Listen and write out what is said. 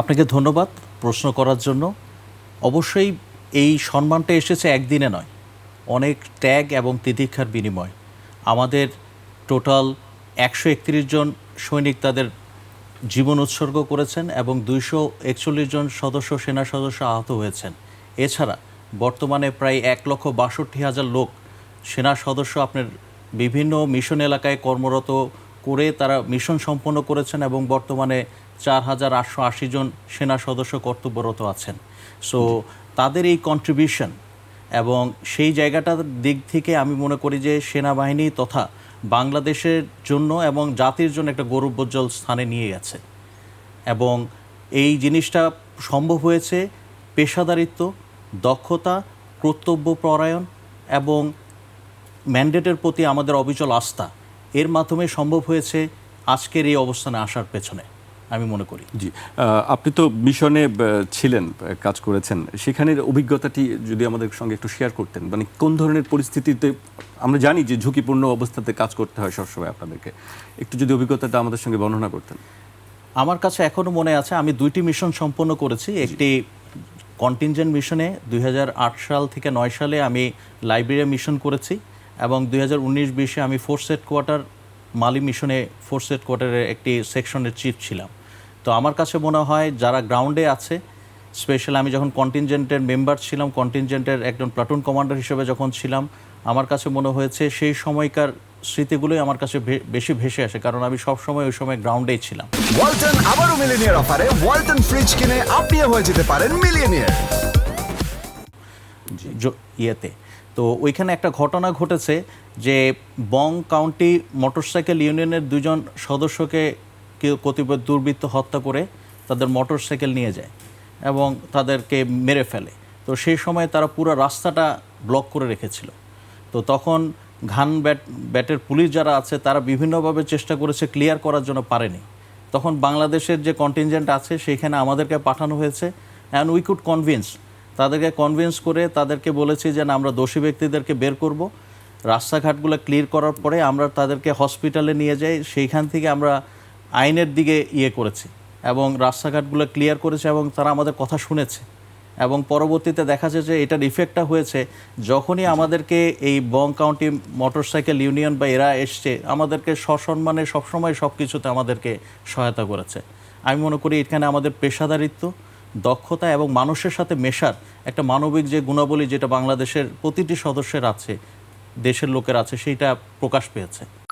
আপনাকে ধন্যবাদ প্রশ্ন করার জন্য। অবশ্যই এই সম্মানটা এসেছে একদিনে নয়, অনেক ত্যাগ এবং তিতিক্ষার বিনিময়। আমাদের টোটাল একশো একত্রিশ জন সৈনিক তাদের জীবন উৎসর্গ করেছেন এবং দুইশো একচল্লিশ জন সদস্য, সেনা সদস্য আহত হয়েছেন। এছাড়া বর্তমানে প্রায় এক লক্ষ বাষট্টি হাজার লোক, সেনা সদস্য আপনার বিভিন্ন মিশন এলাকায় কর্মরত করে তারা মিশন সম্পন্ন করেছেন এবং বর্তমানে চার হাজার আটশো আশি জন সেনা সদস্য কর্তব্যরত আছেন। সো তাদের এই কন্ট্রিবিউশন এবং সেই জায়গাটার দিক থেকে আমি মনে করি যে সেনাবাহিনী তথা বাংলাদেশের জন্য এবং জাতির জন্য একটা গৌরবোজ্জ্বল স্থানে নিয়ে গেছে। এবং এই জিনিসটা সম্ভব হয়েছে পেশাদারিত্ব, দক্ষতা কর্তব্যপরায়ণ এবং ম্যান্ডেটের প্রতি আমাদের অবিচল আস্থা। এর মাধ্যমে সম্ভব হয়েছে আজকের এই অবস্থানে আসার পেছনে আমি মনে করি। জি আপনি তো মিশনে ছিলেন কাজ করেছেন। সেখানের অভিজ্ঞতাটি যদি আমাদের সঙ্গে একটু শেয়ার করতেন মানে কোন ধরনের পরিস্থিতিতে আমরা জানি যে ঝুঁকিপূর্ণ অবস্থাতে কাজ করতে হয় সবসময় আপনাদেরকে একটু যদি অভিজ্ঞতাটা আমাদের সঙ্গে বর্ণনা করতেন। আমার কাছে এখনও মনে আছে আমি দুইটি মিশন সম্পন্ন করেছি। একটি কন্টিনজেন্ট মিশনে দুই হাজার আট সাল থেকে নয় সালে আমি লাইব্রেরিয়া মিশন করেছি। এবং দুই হাজার উনিশ বিশে আমি ফোর্স হেডকোয়ার্টার মালি মিশনে ফোর্স হেডকোয়ার্টারের একটি সেকশনের চিফ ছিলাম। তো আমার কাছে মনে হয় যারা গ্রাউন্ডে আছে স্পেশাল আমি যখন কন্টিনজেন্টের মেম্বার ছিলাম কন্টিনজেন্টের একজন প্লাটুন কমান্ডার হিসেবে যখন ছিলাম আমার কাছে মনে হয়েছে সেই সময়কার স্মৃতিগুলোই আমার কাছে বেশি ভেসে আসে কারণ আমি সব সময় ওই সময় গ্রাউন্ডেই ছিলাম। ওয়ালটন আবারও মিলিনিয়ার অফারে ওয়ালটন ফ্রিজ কিনে আপনিও হয়ে যেতে পারেন মিলিয়নিয়ার। জ- ইয়েতে। তো ওইখানে একটা ঘটনা ঘটেছে যে বং কাউন্টি মোটরসাইকেল ইউনিয়নের দুজন সদস্যকে কতিপয় দুর্বৃত্ত হত্যা করে তাদের মোটরসাইকেল নিয়ে যায় এবং তাদেরকে মেরে ফেলে। তো সেই সময় তারা পুরো রাস্তাটা ব্লক করে রেখেছিল। তো তখন ঘান ব্যাট, ব্যাটের পুলিশ যারা আছে তারা বিভিন্নভাবে চেষ্টা করেছে ক্লিয়ার করার জন্য পারেনি। তখন বাংলাদেশের যে কন্টিনজেন্ট আছে সেইখানে আমাদেরকে পাঠানো হয়েছে। অ্যান্ড উই কুড কনভিন্স তাদেরকে কনভিন্স করে তাদেরকে বলেছি যে না আমরা দোষী ব্যক্তিদেরকে বের করব। রাস্তাঘাটগুলো ক্লিয়ার করার পরে আমরা তাদেরকে হসপিটালে নিয়ে যাই। সেইখান থেকে আমরা আইনের দিকে ইয়ে করেছি এবং রাস্তাঘাটগুলো ক্লিয়ার করেছে এবং তারা আমাদের কথা শুনেছে। এবং পরবর্তীতে দেখা যায় যে এটার ইফেক্টটা হয়েছে যখনই আমাদেরকে এই বং কাউন্টি মোটরসাইকেল ইউনিয়ন বা এরা এসছে আমাদেরকে সসম্মানে সবসময় সব কিছুতে আমাদেরকে সহায়তা করেছে। আমি মনে করি এখানে আমাদের পেশাদারিত্ব দক্ষতা এবং মানুষের সাথে মেশার একটা মানবিক যে গুণাবলী যেটা বাংলাদেশের প্রতিটি সদস্যের আছে, দেশের লোকের আছে, সেইটা প্রকাশ পেয়েছে।